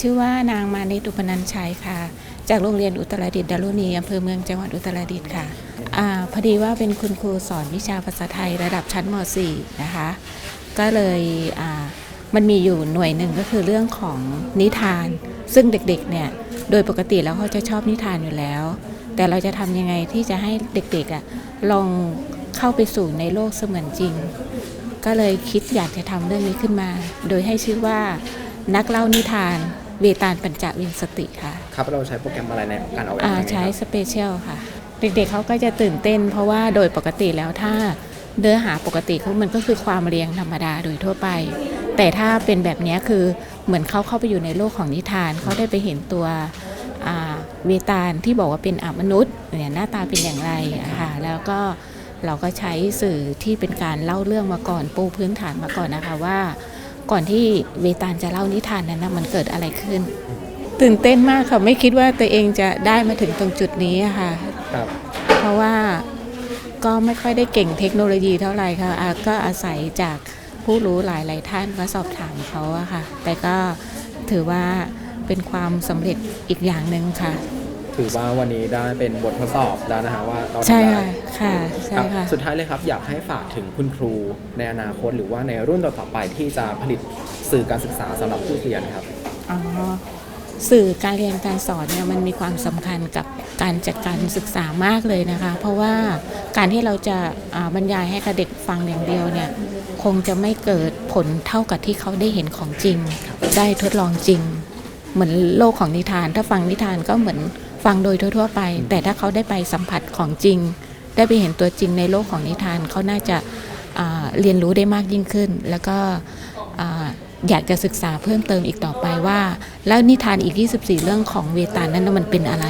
ชื่อว่านางมานิตอุปนันชัยค่ะ จากโรงเรียนอุตรดิตถ์ดารุณีอำเภอเมืองจังหวัดอุตรดิตถ์ค่ะอพอดีว่าเป็นคุณครูสอนวิชาภาษาไทยระดับชั้นม .4 นะคะ ก็เลยมันมีอยู่หน่วยหนึ่งก็คือเรื่องของนิทาน ซึ่งเด็กๆเนี่ยโดยปกติแล้วเขาจะชอบนิทานอยู่แล้ว แต่เราจะทำยังไงที่จะให้เด็กๆอะลองเข้าไปสู่ในโลกเสมือนจริง ก็เลยคิดอยากจะทำเรื่องนี้ขึ้นมา โดยให้ชื่อว่านักเล่านิทาน เวตาลปัญจวินสติค่ะ ครับเราใช้โปรแกรมอะไรในการออกแบบอ่าเพลงนี้ใช้ครับสเปเชียลค่ะ เด็กๆเขาก็จะตื่นเต้น เพราะว่าโดยปกติแล้วถ้าเนื้อหาปกติเขามันก็คือความเรียงธรรมดาโดยทั่วไป แต่ถ้าเป็นแบบเนี้ยคือเหมือนเขาเข้าไปอยู่ในโลกของนิทานเขาได้ไปเห็นตัวอ่าเวตาลที่บอกว่าเป็นอมนุษย์เนี่ยหน้าตาเป็นอย่างไรอะค่ะแล้วก็เราก็ใช้สื่อที่เป็นการเล่าเรื่องมาก่อนปูพื้นฐานมาก่อนนะคะว่า ก่อนที่เวตาลจะเล่านิทานนั้นนะมันเกิดอะไรขึ้น ตื่นเต้นมากค่ะ ไม่คิดว่าตัวเองจะได้มาถึงตรงจุดนี้อะค่ะ ครับ เพราะว่าก็ไม่ค่อยได้เก่งเทคโนโลยีเท่าไหร่ค่ะอะก็อาศัยจากผู้รู้หลายหลายๆท่านก็สอบถามเขาอะค่ะ แต่ก็ถือว่าเป็นความสำเร็จอีกอย่างหนึ่งค่ะ ถือว่าวันนี้ได้เป็นบททดสอบแล้วนะฮะว่าเราทำใช่ได้ ค่ะค่ะใช่ครับค่ะ สุดท้ายเลยครับ อยากให้ฝากถึงคุณครูในอนาคตหรือว่าในรุ่นต่อๆไปที่จะผลิตสื่อการศึกษาสำหรับผู้เรียนครับ อ๋อสื่อการเรียนการสอนเนี่ยมันมีความสำคัญกับการจัดการศึกษามากเลยนะคะ เพราะว่าการที่เราจะอ่าบรรยายให้กับเด็กฟังอย่างเดียวเนี่ยคงจะไม่เกิดผลเท่ากับที่เขาได้เห็นของจริง ได้ทดลองจริง เหมือนโลกของนิทาน ถ้าฟังนิทานก็เหมือน ฟังโดยทั่วๆไป แต่ถ้าเขาได้ไปสัมผัสของจริง ได้ไปเห็นตัวจริงในโลกของนิทานเขาน่าจะาเรียนรู้ได้มากยิ่งขึ้น แล้วก็อ่าอยากจะศึกษาเพิ่มเติมอีกต่อไปว่า แล้วนิทานอีก 24 เรื่องของเวตาลนั้นมันเป็นอะไร